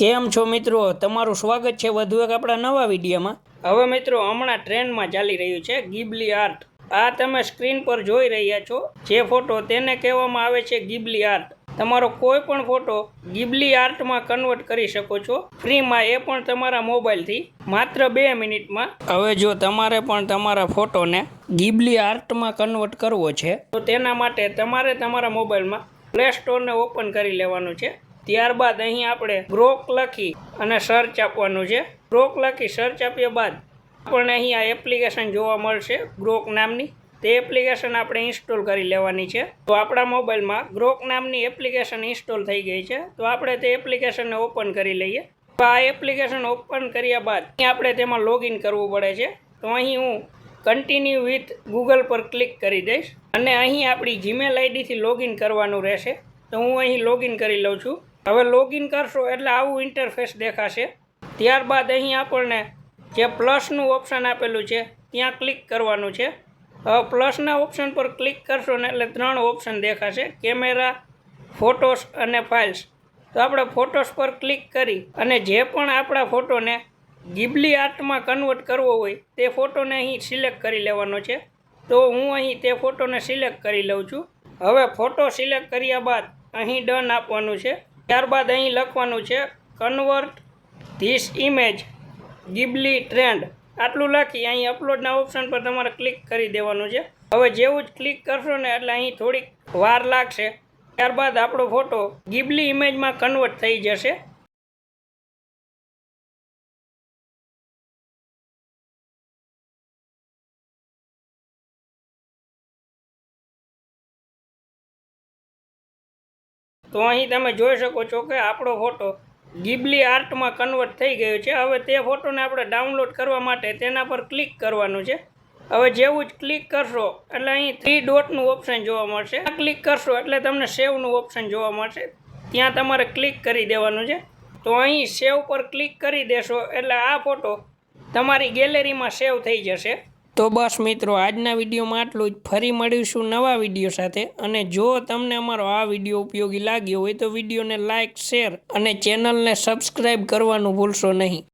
કેમ છો મિત્રો? તમારું સ્વાગત છે વધુ એક આપણા નવા વિડીયોમાં. હવે મિત્રો, હમણાં ટ્રેન્ડમાં ચાલી રહ્યું છે ગિબલી આર્ટ. આ તમે સ્ક્રીન પર જોઈ રહ્યા છો. જે ફોટો તેને કહેવામાં આવે છે ગિબલી આર્ટ. તમારો કોઈ પણ ફોટો ગિબલી આર્ટમાં કન્વર્ટ કરી શકો છો. ફ્રીમાં એ પણ તમારા મોબાઈલથી માત્ર બે મિનિટમાં. હવે જો તમારે પણ તમારા ફોટોને ગિબલી આર્ટમાં કન્વર્ટ કરવો છે, તો તેના માટે તમારે તમારા મોબાઈલમાં પ્લે સ્ટોરને ઓપન કરી લેવાનું છે. ત્યારબાદ અહીં આપણે ગ્રોક લખી અને સર્ચ આપવાનું છે. ગ્રોક લખી સર્ચ આપ્યા બાદ આપણને અહીં આ એપ્લિકેશન જોવા મળશે ગ્રોક નામની. તે એપ્લિકેશન આપણે ઇન્સ્ટોલ કરી લેવાની છે. તો આપણા મોબાઈલમાં ગ્રોક નામની એપ્લિકેશન ઇન્સ્ટોલ થઈ ગઈ છે. તો આપણે તે એપ્લિકેશનને ઓપન કરી લઈએ. તો આ એપ્લિકેશન ઓપન કર્યા બાદ આપણે તેમાં લોગિન કરવું પડે છે. તો અહીં હું કન્ટિન્યુ વિથ ગૂગલ પર ક્લિક કરી દઈશ. અને અહીં આપણી જીમેલ આઈડીથી લોગિન કરવાનું રહેશે. તો હું અહીં લોગિન કરી લઉં છું. હવે લોગિન કરશો એટલે આવું ઇન્ટરફેસ દેખાશે. ત્યારબાદ અહીં આપણને જે પ્લસનું ઓપ્શન આપેલું છે, ત્યાં ક્લિક કરવાનું છે. હવે પ્લસના ઓપ્શન પર ક્લિક કરશો ને એટલે ત્રણ ઓપ્શન દેખાશે કેમેરા ફોટોસ અને ફાઇલ્સ તો આપણે ફોટોસ પર ક્લિક કરી અને જે પણ આપણા ફોટોને ગિબલી આર્ટમાં કન્વર્ટ કરવો હોય, તે ફોટોને અહીં સિલેક્ટ કરી લેવાનો છે. તો હું અહીં તે ફોટોને સિલેક્ટ કરી લઉં છું. હવે ફોટો સિલેક્ટ કર્યા બાદ અહીં ડન આપવાનું છે. ત્યારબાદ અહીં લખવાનું છે convert this image Ghibli trend આટલું લખી અહીં અપલોડના ઓપ્શન પર તમારે ક્લિક કરી દેવાનું છે. હવે જેવું જ ક્લિક કરશો ને એટલે અહીં થોડીક વાર લાગશે. ત્યારબાદ આપણો ફોટો ગિબલી ઇમેજમાં કન્વર્ટ થઈ જશે. તો અહીં તમે જોઈ શકો છો કે આપણો ફોટો ગિબલી આર્ટમાં કન્વર્ટ થઈ ગયો છે. હવે તે ફોટોને આપણે ડાઉનલોડ કરવા માટે તેના પર ક્લિક કરવાનું છે. હવે જેવું જ ક્લિક કરશો, એટલે અહીં થ્રી ડોટનું ઓપ્શન જોવા મળશે. આ ક્લિક કરશો, એટલે તમને સેવનું ઓપ્શન જોવા મળશે. ત્યાં તમારે ક્લિક કરી દેવાનું છે. તો અહીં સેવ પર ક્લિક કરી દેશો, એટલે આ ફોટો તમારી ગેલેરીમાં સેવ થઈ જશે. તો બસ મિત્રો, આજના વિડીયોમાં આટલું જ. ફરી મળીશું નવા વીડિયો સાથે. અને જો તમને અમારો આ વીડિયો ઉપયોગી લાગ્યો હોય તો વિડીયોને લાઇક શેર અને ચેનલને સબસ્ક્રાઈબ કરવાનું ભૂલશો નહીં.